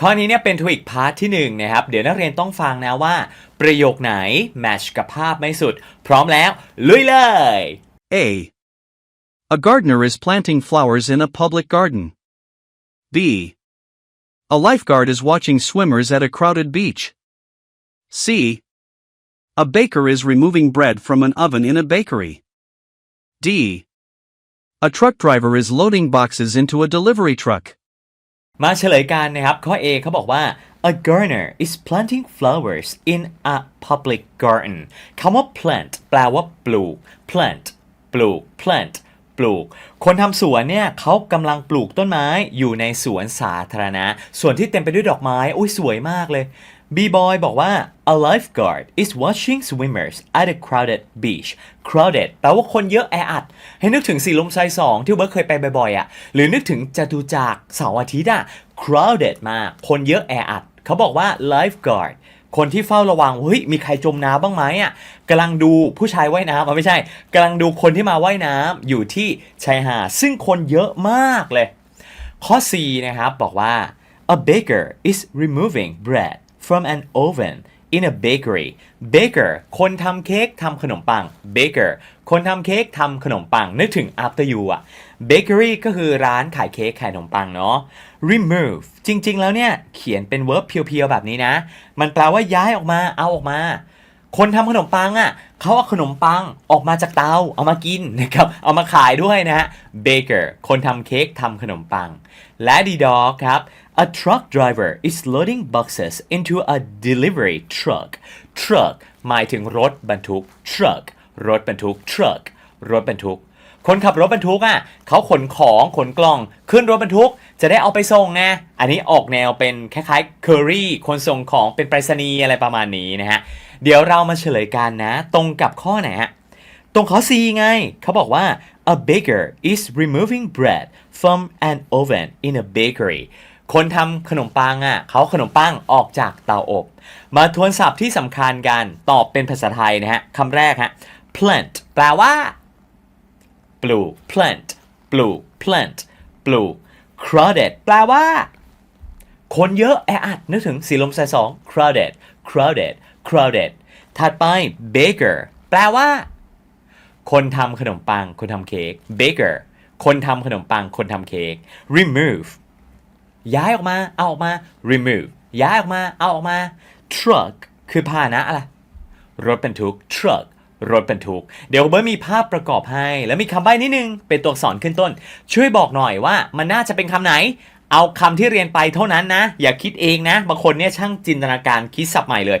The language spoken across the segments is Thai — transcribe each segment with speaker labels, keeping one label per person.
Speaker 1: ข้อนี้เนี่ยเป็นทวิกพาร์ทที่1นะครับ เดี๋ยวนักเรียนต้องฟังนะว่า ประโยคไหนแมชกับภาพไม่สุด พร้อมแล้ว ลุยเลย
Speaker 2: A. A gardener is planting flowers in a public garden. B. A lifeguard is watching swimmers at a crowded beach. C. A baker is removing bread from an oven in a bakery. D. A truck driver is loading boxes into a delivery truck.
Speaker 1: มาเฉลยกันนะครับ ข้อ A เขาบอกว่า a gardener is planting flowers in a public garden คำว่า plant แปลว่าปลูก plant ปลูก plant ปลูก คนทำสวนเนี่ยเขากำลังปลูกต้นไม้อยู่ในสวนสาธารณะ ส่วนที่เต็มไปด้วยดอกไม้ อุ้ยสวยมากเลย B-boy บอกว่า a lifeguard is watching swimmers at a crowded beach crowded แปลว่าคนเยอะแออัด ให้นึกถึงสีลมไซสองที่เบิร์ดเคยไปบ่อยๆอะ หรือนึกถึงจตุจักรเสาร์อาทิตย์อะ crowded มาก คนเยอะแออัด เขาบอกว่า lifeguard คนที่เฝ้าระวัง เฮ้ย มีใครจมน้ำบ้างไหมอะกำลังดูผู้ชายว่ายน้ำอะไม่ใช่กำลังดูคนที่มาว่ายน้ำอยู่ที่ชายหาด ซึ่งคนเยอะมากเลย ข้อ C นะครับ บอกว่า a baker is removing bread from an oven in a bakery baker คนทำเค้กทำขนมปัง baker คนทำเค้กทำขนมปัง นึกถึง after you อะ bakery ก็คือร้านขายเค้กขายขนมปังเนาะ remove จริง ๆ แล้วเนี่ย เขียนเป็น verb เพียว ๆ แบบนี้นะ มันแปลว่าย้ายออกมา เอาออกมา คนทำขนมปังอะเขาเอาขนมปังออกมาจากเตา เอามากินนะครับ เอามาขายด้วยนะฮะ baker คนทำเค้กทำขนมปัง และดีดอครับ a truck driver is loading boxes into a delivery truck truck หมายถึงรถบรรทุก truck รถบรรทุก truck รถบรรทุก คนขับรถบรรทุกอะเขาขนของขนกล่อง ขึ้นรถบรรทุก จะได้เอาไปส่งไงอันนี้ออกแนวเป็นคล้ายๆ curry คนส่งของเป็นไปรษณีย์อะไรประมาณนี้นะฮะ เดี๋ยวเรามาเฉลยกันนะ ตรงกับข้อไหนฮะตรงข้อ C ไง เขาบอกว่า a baker is removing bread from an oven in a bakery คนทำขนมปังอะเขาขนมปังออกจากเตาอบ มาทวนศัพท์ที่สำคัญกันตอบเป็นภาษาไทยนะฮะคำแรกฮะ plant แปลว่า ปลูก plant ปลูก plant ปลูก crowded แปลว่า คนเยอะแออัดนึกถึงสีลมใส่สอง crowded crowded crowded ถัดไป baker แปลว่า คนทำขนมปัง คนทำเค้ก baker คนทำขนมปัง คนทำเค้ก remove ย้ายออกมา เอาออกมา remove ย้ายออกมา เอาออกมา truck คือพาหนะอะไร รถบรรทุก truck รถบรรทุก เดี๋ยวเบิร์มีภาพประกอบให้ แล้วมีคำใบ้นิดนึง เป็นตัวอักษรขึ้นต้น ช่วยบอกหน่อยว่ามันน่าจะเป็นคำไหน เอาคำที่เรียนไปเท่านั้นนะ อย่าคิดเองนะ บางคนเนี่ยช่างจินตนาการคิดสับใหม่เลย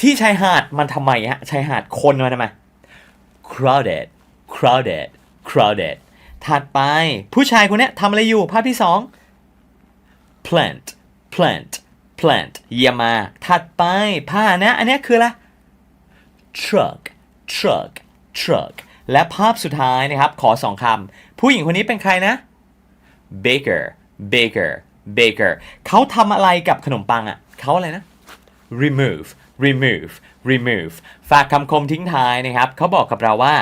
Speaker 1: ที่ชายหาดมันทำไมฮะ ชายหาดคนมันทำไม crowded crowded crowded ถัดไป ผู้ชายคนเนี้ยทำอะไรอยู่ภาพที่สอง plant plant plant เยี่ยมมากถัดไปผ้านะอันนี้คืออะไร truck truck truck และภาพสุดท้ายนะครับขอสองคำผู้หญิงคนนี้เป็นใครนะ baker baker baker เขาทำอะไรกับขนมปังอะ่ะเขาอะไรนะ remove remove remove ฝากคำคมทิ้งท้ายนะครับเขาบอกกับเราว่า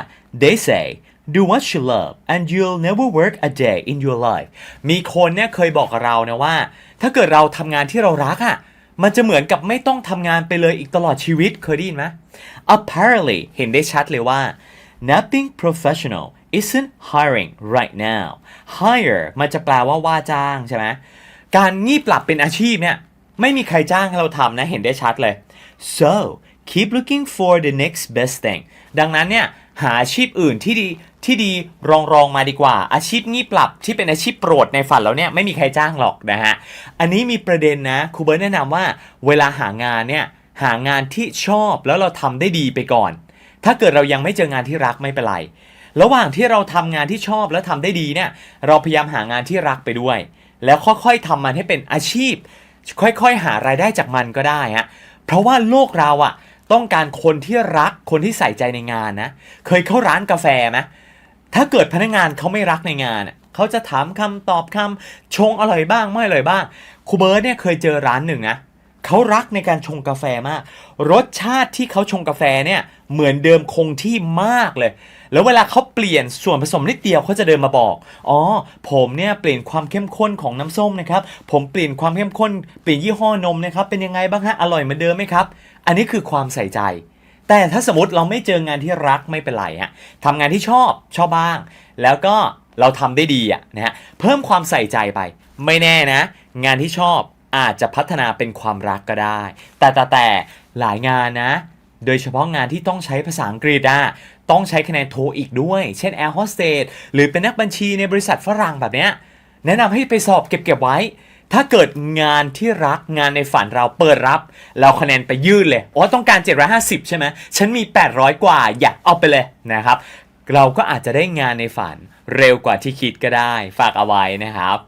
Speaker 1: they say do what you love and you'll never work a day in your life มีคนเนี่ยเคยบอกกับเรานะว่า ถ้าเกิดเราทำงานที่เรารักอะ่ะมันจะเหมือนกับไม่ต้องทำงานไปเลยอีกตลอดชีวิตเคยได้ยินไหม apparently เห็นได้ชัดเลยว่า nothing professional isn't hiring right now hire มันจะแปลว่าว่าจ้างใช่ไหมการงีบหลับเป็นอาชีพเนี่ยไม่มีใครจ้างให้เราทำนะเห็นได้ชัดเลย so keep looking for the next best thing ดังนั้นเนี่ย หาอาชีพอื่นที่ดีที่ดีรองรองมาดีกว่า อาชีพงีบหลับที่เป็นอาชีพโปรดในฝันเราเนี่ยไม่มีใครจ้างหรอกนะฮะ อันนี้มีประเด็นนะครูเบิร์ตแนะนำว่า เวลาหางานเนี่ยหางานที่ชอบแล้วเราทำได้ดีไปก่อน ถ้าเกิดเรายังไม่เจองานที่รักไม่เป็นไร ระหว่างที่เราทำงานที่ชอบแล้วทำได้ดีเนี่ยเราพยายามหางานที่รักไปด้วย แล้วค่อยๆทำมันให้เป็นอาชีพ ค่อยๆ หารายได้จากมันก็ได้ฮะเพราะว่าโลกเราอะ ต้องการคนที่รักคนที่ใส่ใจในงานนะ เคยเข้าร้านกาแฟไหมถ้าเกิดพนักงานเขาไม่รักในงานเขาจะถามคำตอบคำชงอร่อยบ้างไม่อร่อยบ้างครูเบิร์ตเนี่ยเคยเจอร้านหนึ่งนะ เขารักในการชงกาแฟมาก รสชาติที่เขาชงกาแฟเนี่ยเหมือนเดิมคงที่มากเลย แล้วเวลาเขาเปลี่ยนส่วนผสมนิดเดียวเขาจะเดินมาบอก อ๋อ ผมเนี่ยเปลี่ยนความเข้มข้นของน้ำส้มนะครับ ผมเปลี่ยนความเข้มข้นเปลี่ยนยี่ห้อนมนะครับ เป็นยังไงบ้างฮะ อร่อยเหมือนเดิมไหมครับ อันนี้คือความใส่ใจ แต่ถ้าสมมติเราไม่เจองานที่รักไม่เป็นไรฮะทำงานที่ชอบชอบบ้าง แล้วก็เราทำได้ดีอะนะฮะ เพิ่มความใส่ใจไป ไม่แน่นะ งานที่ชอบ อาจจะพัฒนาเป็นความรักก็ได้ แต่แต่แต่หลายงานนะ โดยเฉพาะงานที่ต้องใช้ภาษาอังกฤษอะต้องใช้คะแนนโทอีกด้วย เช่นแอร์โฮสเตสหรือเป็นนักบัญชีในบริษัทฝรั่งแบบเนี้ยแนะนำให้ไปสอบเก็บเก็บไว้ ถ้าเกิดงานที่รักงานในฝันเราเปิดรับ เราคะแนนไปยื่นเลยอ๋อต้องการ 750 ใช่ไหมฉันมี 800 กว่าอยากเอาไปเลยนะครับ เราก็อาจจะได้งานในฝันเร็วกว่าที่คิดก็ได้ ฝากเอาไว้นะครับ